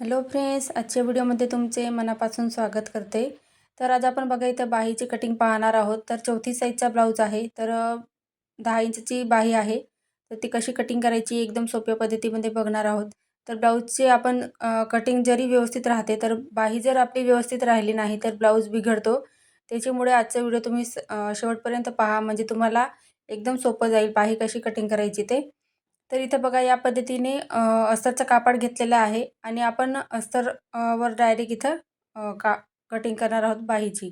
Hello friends आजच्या व्हिडिओमध्ये तुमचे मनापासून स्वागत करते. तर आज आपण बघा इथं बाहीची कटिंग पाहणार आहोत. तर चौथी साईजचा ब्लाऊज आहे. तर दहा इंचची बाही आहे. तर ती कशी कटिंग करायची एकदम सोप्या पद्धतीमध्ये बघणार आहोत. तर ब्लाऊजची आपण कटिंग जरी व्यवस्थित राहते तर बाही जर आपली व्यवस्थित राहिली नाही तर ब्लाऊज बिघडतो. त्याच्यामुळे आजचा व्हिडिओ तुम्ही स- शेवटपर्यंत पहा. म्हणजे तुम्हाला एकदम सोपं जाईल बाही कशी कटिंग करायची ते. तर इथं बघा या पद्धतीने अस्तरचं कापड घेतलेलं आहे आणि आपण अस्तर वर डायरेक्ट इथं का कटिंग करणार आहोत बाहीची.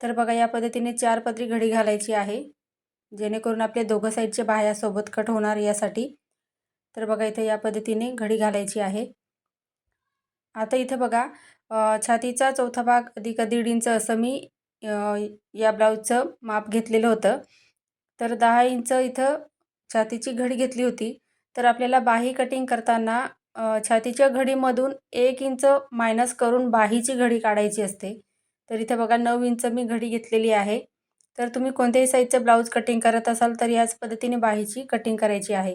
तर बघा या पद्धतीने चार पदरी घडी घालायची आहे जेणेकरून आपले दोघं साईडचे बाह्या सोबत कट होणार यासाठी. तर बघा इथं या पद्धतीने घडी घालायची आहे. आता इथं बघा छातीचा चौथा भाग अधिक दीड इंच असं मी या ब्लाऊजचं माप घेतलेलं होतं. तर दहा इंच इथं छातीची घडी घेतली होती. तर आपल्याला बाही कटिंग करताना छातीच्या घडीमधून एक इंच मायनस करून बाहीची घडी काढायची असते. तर इथं बघा नऊ इंच मी घडी घेतलेली आहे. तर तुम्ही कोणत्याही साईजचं ब्लाऊज कटिंग करत असाल तर याच पद्धतीने बाहीची कटिंग करायची आहे.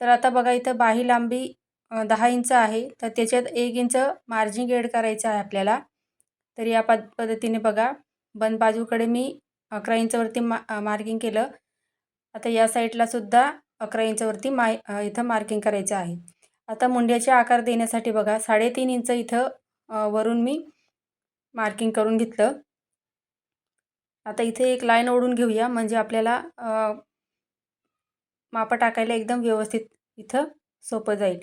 तर आता बघा इथं बाही लांबी दहा इंच आहे. तर त्याच्यात एक इंच मार्जिंग एड करायचं आहे आपल्याला. तर या पद पद्धतीने बघा बंद बाजूकडे मी अकरा इंचवरती मा मार्किंग केलं. आता या साईडला सुद्धा अकरा इंचवरती माय इथं मार्किंग करायचं आहे. आता मुंड्याचे आकार देण्यासाठी बघा साडेतीन इंच इथं वरून मी मार्किंग करून घेतलं. आता इथे एक लाईन ओढून घेऊया म्हणजे आपल्याला माप मापं टाकायला एकदम व्यवस्थित इथं सोपं जाईल.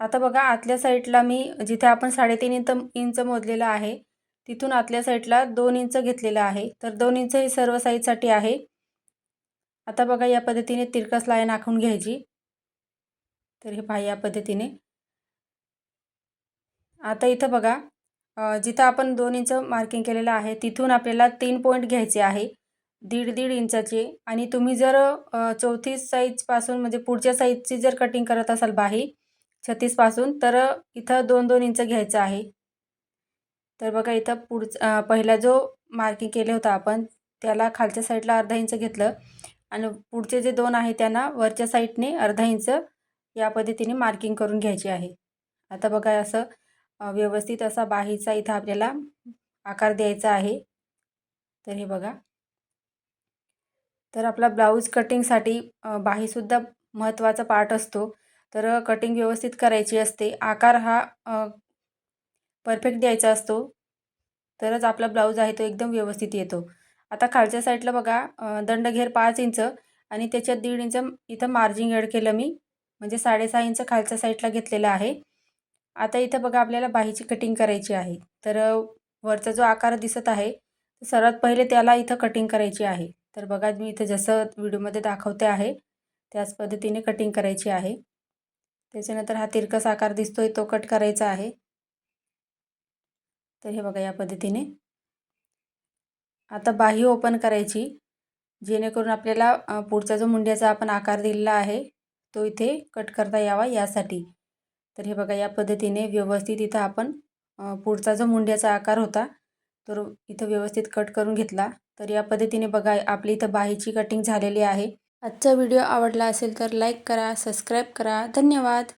आता बघा आतल्या साईडला मी जिथे आपण साडेतीन इंच इंच मोजलेलं आहे तिथून आतल्या साईडला दोन इंच घेतलेलं आहे. तर दोन इंच हे सर्व साईजसाठी आहे. आता बघा या पद्धतीने तिरकस लाईन आखून घ्यायची. तर हे पहा या पद्धतीने. आता इथं बघा जिथं आपण दोन इंच मार्किंग केलेलं आहे तिथून आपल्याला तीन पॉईंट घ्यायचे आहे. दीड दीड इंचाचे. आणि तुम्ही जर चौतीस चौथी साईजपासून म्हणजे पुढच्या साईजची जर कटिंग करत असाल बाही छत्तीसपासून तर इथं दोन दोन इंच घ्यायचं आहे. तर बघा इथं पुढचा पहिला जो मार्किंग केलं होतं आपण त्याला खालच्या साईडला अर्धा इंच घेतलं. आणि पुढचे जे दोन आहे त्यांना वरच्या साईडने अर्धा इंच या पद्धतीने मार्किंग करून घ्यायची आहे. आता बघा असं व्यवस्थित असा बाहीचा इथं आपल्याला आकार द्यायचा आहे. तर हे बघा. तर आपला ब्लाऊज कटिंगसाठी बाहीसुद्धा महत्त्वाचा पार्ट असतो. तर कटिंग व्यवस्थित करायची असते. आकार हा परफेक्ट द्यायचा असतो. तरच आपला ब्लाऊज आहे तो एकदम व्यवस्थित येतो. आता खालच्या साईडला बघा दंडघेर पाच इंच आणि त्याच्यात दीड इंच इथं मार्जिंग ॲड केलं मी. म्हणजे साडेसहा इंच खालच्या साईडला घेतलेलं आहे. आता इथं बघा आपल्याला बाहीची कटिंग करायची आहे. तर वरचा जो आकार दिसत आहे सर्वात पहिले त्याला इथं कटिंग करायची आहे. तर बघा मी इथं जसं व्हिडिओमध्ये दाखवते आहे त्याच पद्धतीने कटिंग करायची आहे. त्याच्यानंतर हा तिरकस आकार दिसतोय तो कट करायचा आहे. तर हे बघा या पद्धतीने. आता बाही ओपन करायची. जेणेकरून आपल्याला पुढचा जो मुंड्याचा आपण आकार दिलेला आहे तो इथे कट करता यावा यासाठी. तर हे बघा या पद्धतीने व्यवस्थित इथं आपण पुढचा जो मुंड्याचा आकार होता तर इथं व्यवस्थित कट करून घेतला. तर या पद्धतीने बघा आपली इथं बाहीची कटिंग झालेली आहे. आजचा व्हिडिओ आवडला असेल तर लाईक करा सबस्क्राईब करा. धन्यवाद!